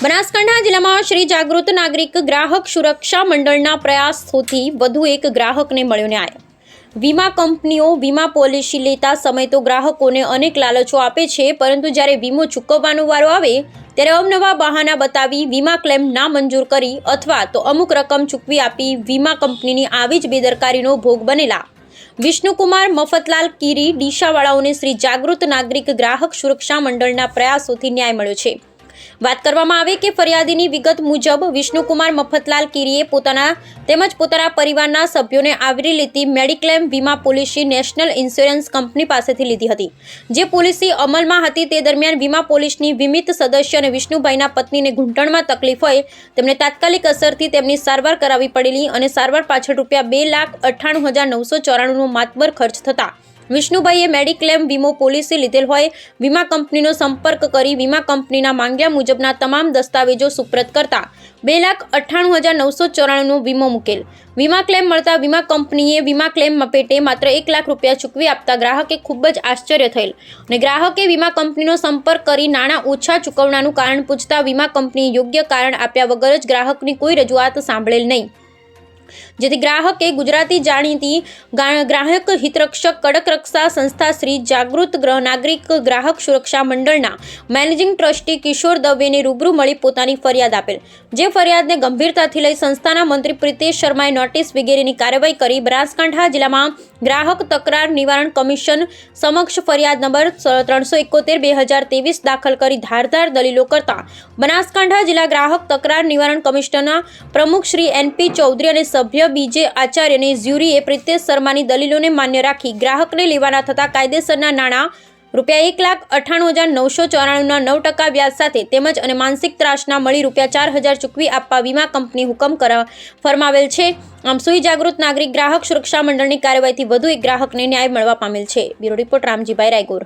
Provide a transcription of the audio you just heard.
બનાસકાંઠા જિલ્લામાં શ્રી જાગૃત નાગરિક ગ્રાહક સુરક્ષા મંડળના પ્રયાસોથી વધુ એક ગ્રાહકને મળ્યો ન્યાય. વીમા કંપનીઓ વીમા પોલિસી લેતા સમય તો ગ્રાહકોને અનેક લાલચો આપે છે, પરંતુ જ્યારે વીમો ચૂકવવાનો વારો આવે, ત્યારે અવનવા બહાના બતાવી વીમા ક્લેમ ના મંજૂર કરી અથવા તો અમુક રકમ ચૂકવી આપી વીમા કંપનીની આવી જ બેદરકારીનો ભોગ બનેલા. વિષ્ણુકુમાર મફતલાલ કીરી ડીશાવાળાઓને શ્રી જાગૃત નાગરિક ગ્રાહક સુરક્ષા મંડળના પ્રયાસોથી ન્યાય મળ્યો છે. વાત કરવામાં આવે કે ફરિયાદીની વિગત મુજબ વિષ્ણુકુમાર મફતલાલ કીરીએ પોતાના તેમજ પોતાના પરિવારના સભ્યોને આવરી લેતી મેડિક્લેમ વીમા પોલિસી નેશનલ ઇન્સ્યોરન્સ કંપની પાસેથી લીધી હતી. જે પોલિસી અમલમાં હતી તે દરમિયાન વીમા પોલિસની વીમિત સદસ્ય અને વિષ્ણુભાઈના પત્નીને ઘૂંટણમાં તકલીફ હોય તેમને તાત્કાલિક અસરથી તેમની સારવાર કરાવી પડેલી અને સારવાર પાછળ રૂપિયા બે લાખ અઠ્ઠાણું હજાર નવસો ચોરાણુંનો માતબર ખર્ચ થતા વિષ્ણુભાઈએ મેડિક્લેમ વીમો પોલિસી લીધેલ હોય, વીમા કંપનીનો સંપર્ક કરી વીમા કંપનીના માંગ્યા મુજબના તમામ દસ્તાવેજો સુપ્રત કરતા બે લાખ અઠ્ઠાણું હજાર નવસો ચોરાણુંનો વીમો મૂકેલ. વીમા ક્લેમ મળતા વીમા કંપનીએ વીમા ક્લેમ પેટે માત્ર એક લાખ રૂપિયા ચૂકવી આપતા ગ્રાહકે ખૂબ જ આશ્ચર્ય થયેલ અને ગ્રાહકે વીમા કંપનીનો સંપર્ક કરી નાણાં ઓછા ચૂકવણાનું કારણ પૂછતા વીમા કંપનીએ યોગ્ય કારણ આપ્યા વગર જ ગ્રાહકની કોઈ રજૂઆત સાંભળેલ નહીં. જેથી ગ્રાહકે ગુજરાતી જાણીતી ગ્રાહક હિતરક્ષક કડક રક્ષા સંસ્થા શ્રી જાગૃત નાગરિક ગ્રાહક સુરક્ષા મંડળના મેનેજિંગ ટ્રસ્ટી કિશોર દવેને રૂબરૂ મળી પોતાની ફરિયાદ આપેલ. જે ફરિયાદને ગંભીરતાથી લઈ સંસ્થાના મંત્રી પ્રિતેશ શર્માએ નોટિસ વગેરેની કાર્યવાહી કરી બનાસકાંઠા જિલ્લામાં ગ્રાહક તકરાર નિવારણ કમિશન સમક્ષ ફરિયાદ નંબર ત્રણસો એકોતેર બે હજાર ત્રેવીસ દાખલ કરી ધારધાર દલીલો કરતા બનાસકાંઠા જિલ્લા ગ્રાહક તકરાર નિવારણ કમિશનરના પ્રમુખ શ્રી એનપી ચૌધરી અને સભ્ય બીજે આચાર્યની જ્યુરીએ પ્રિતેશ શર્માની દલીલોને માન્ય રાખી ગ્રાહકને લેવાના થતા કાયદેસરના નાણાં રૂપિયા એક લાખ અઠ્ઠાણું હજાર નવસો ચોરાણુંના નવ ટકા વ્યાજ સાથે તેમજ અને માનસિક ત્રાસના મળી રૂપિયા ચાર હજાર ચૂકવી આપવા વીમા કંપની હુકમ કરવા ફરમાવેલ છે. આમ સુઈ જાગૃત નાગરિક ગ્રાહક સુરક્ષા મંડળની કાર્યવાહીથી વધુ એક ગ્રાહકને ન્યાય મળવા પામેલ છે. Bureau report Ramjibhai Raigor.